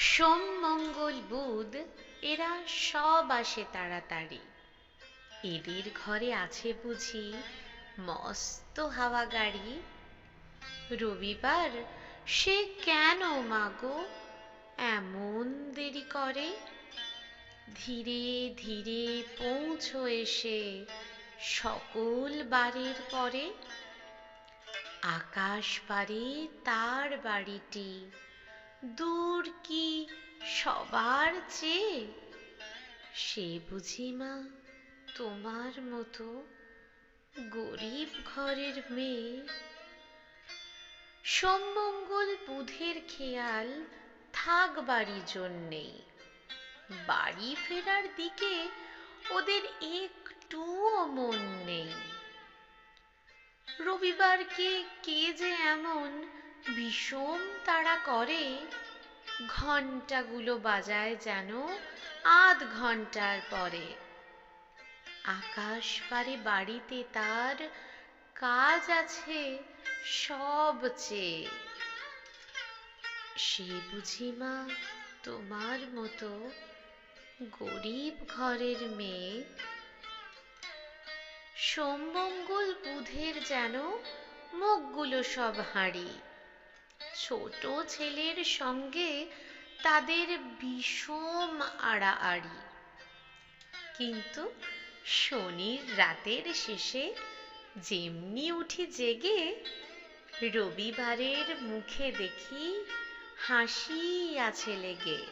সোম, মঙ্গল, বুধ, এরা সব আসে তাড়াতাড়ি। এদের ঘরে আছে বুঝি মস্ত হাওয়া গাড়ি। রবিবার, সে কেন মাগো? এমন দেরি করে? ধীরে ধীরে পৌঁছো এসে সকল বারের পরে। আকাশ পারে তার বাড়িটি। দূর কি সবার চেয়ে? সে বুঝি মা, তোমার মতো গরিব ঘরের মেয়ে। সোম মঙ্গল বুধের খেয়াল থাক বাড়ি জন্যেই বাড়ি ফেরার দিকে ওদের একটুও মন নেই। রবিবারকে কে যে এমন বিষম তাড়া করে, ঘণ্টাগুলো বাজায় যেন আধ ঘণ্টার পরে। আকাশ পারে বাড়িতে তার কাজ আছে সব চেয়ে। সে বুঝি মা, তোমার মতো গরিব ঘরের মেয়ে। সোম মঙ্গল বুধের যেন মুখগুলো সব হাঁড়ি। ছোট ছেলের সঙ্গে তাদের বিষম আড়াআড়ি। কিন্তু শনির রাতের শেষে যেমনি উঠি জেগে, রবিবারের মুখে দেখি হাসি আছে লেগে।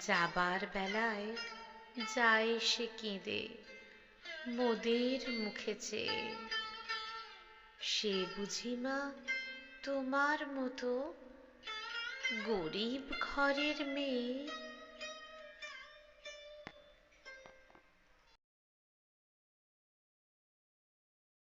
যাবার বেলায় যায় সে কেঁদে, মোদের মুখে চেয়ে। সে বুঝি মা তোমার মতো গরিব ঘরের মেয়ে